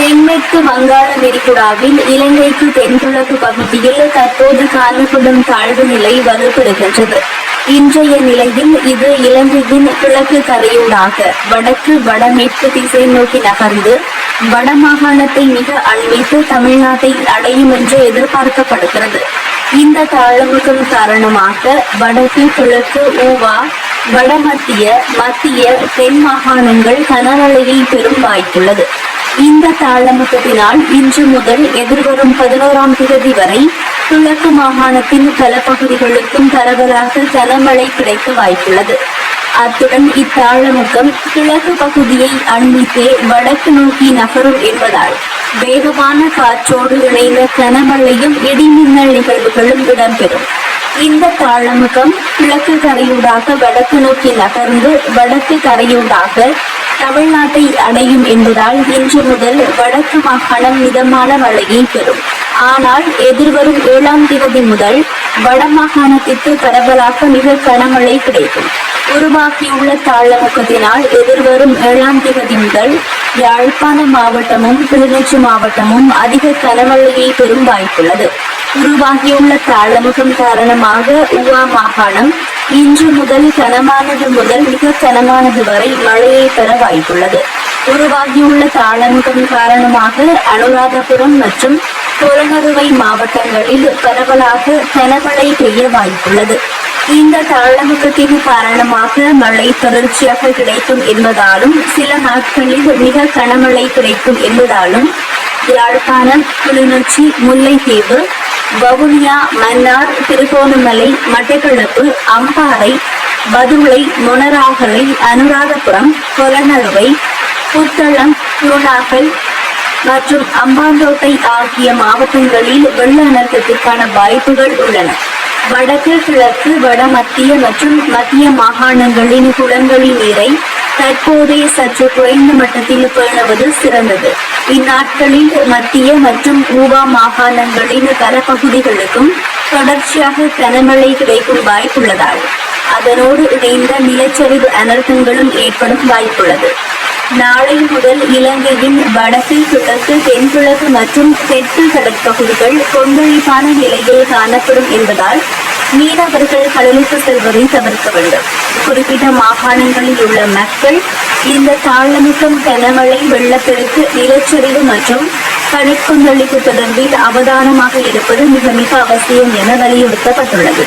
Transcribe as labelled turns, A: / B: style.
A: தென்மேற்கு வங்காள விரிகுடாவில் இலங்கைக்கு தென்கிழக்கு பகுதியில் தற்போது காணப்படும் தாழ்வு நிலை வலுப்பெறுகின்றது. இன்றைய நிலையில் இது இலங்கையின் கிழக்கு கரையூடாக வடக்கு வடமேற்கு திசை நோக்கி நகர்ந்து வடமாகாணத்தை மிக அண்மித்து தமிழ்நாட்டை அடையும் என்று எதிர்பார்க்கப்படுகிறது. இந்த தாழ்வுகள் காரணமாக வடக்கு கிழக்கு ஊவா வடமத்திய மத்திய தென் மாகாணங்கள் கனமழையை பெரும் வாய்ப்புள்ளது. இந்த தாளமுகத்தினால் இன்று முதல் எதிர்வரும் பதினோராம் தேதி வரை கிழக்கு மாகாணத்தின் பல பகுதிகளுக்கும் பரவலாக கனமழை கிடைக்க வாய்ப்புள்ளது. அத்துடன் இத்தாழமுகம் கிழக்கு பகுதியை அண்மித்தே வடக்கு நோக்கி நகரும் என்பதால் வேகமான காற்றோடு இணைந்த கனமழையும் இடிமின்னல் நிகழ்வுகளும் இடம்பெறும். இந்த தாழமுகம் கிழக்கு கரையூடாக வடக்கு நோக்கி நகர்ந்து வடக்கு கரையூடாக தமிழ்நாட்டை அடையும் என்பதால் இன்று முதல் வடக்கு மாகாணம் மிதமான மழையை பெறும். ஆனால் எதிர்வரும் ஏழாம் தேதி முதல் வட மாகாணத்திற்கு பரவலாக மிக கனமழை கிடைக்கும். உருவாக்கியுள்ள தாழ்முகத்தினால் எதிர்வரும் ஏழாம் தேதி முதல் யாழ்ப்பாண மாவட்டமும் கிளிநொச்சி மாவட்டமும் அதிக கனமழையை பெறும் வாய்ப்புள்ளது. உருவாகியுள்ள தாழ்முகம் காரணமாக உவா மாகாணம் இன்று முதல் கனமானது முதல் மிக கனமானது வரை மழையை பெற வாய்ப்புள்ளது. உருவாகியுள்ள தாளமுகம் காரணமாக அனுராதபுரம் மற்றும் புறநறுவை மாவட்டங்களில் பரவலாக கனமழை பெய்ய வாய்ப்புள்ளது. இந்த தாளமுகத்தின் காரணமாக மழை தொடர்ச்சியாக கிடைக்கும் என்பதாலும் சில நாட்களில் மிக கனமழை கிடைக்கும் என்பதாலும் யாழ்ப்பாணம் கிளிநொச்சி முல்லைத்தீவு வவுனியா மன்னார் திருகோணமலை மட்டக்களப்பு அம்பாறை பதுளை மொனராகலை அனுராதபுரம் கொலநழுவை புத்தளம் குருநாகல் மற்றும் அம்பாந்தோட்டை ஆகிய மாவட்டங்களில் வெள்ள அனர்த்தத்திற்கான வாய்ப்புகள் உள்ளன. வடக்கு கிழக்கு வடமத்திய மற்றும் மத்திய மாகாணங்களின் குளங்களின் நீரை தற்போதைய சற்று குறைந்த மட்டத்தில் பேணுவது சிறந்தது. இந்நாட்களில் மத்திய மற்றும் ஊவா மாகாணங்களின் பல பகுதிகளுக்கும் தொடர்ச்சியாக கனமழை கிடைக்கும் வாய்ப்புள்ளதால் அதனோடு இணைந்த நிலச்சரிவு அனர்த்தங்களும் ஏற்படும் வாய்ப்புள்ளது. நாளை முதல் இலங்கையின் வடக்கு கிழக்கு தென்கிழக்கு மற்றும் தெற்கு கடற்பகுதிகள் கொந்தளிப்பான நிலையில் காணப்படும் என்பதால் மீனவர்கள் கடலுக்கு செல்வதை தவிர்க்க வேண்டும். குறிப்பிட்ட மாகாணங்களில் உள்ள மக்கள் இந்த தாழ்நமுக்கம் கனமழை வெள்ளப்பெருக்கு நிலச்சரிவு மற்றும் கடற்கொந்தளிப்பு தொடர்பில் அவதானமாக இருப்பது மிக மிக அவசியம் என வலியுறுத்தப்பட்டுள்ளது.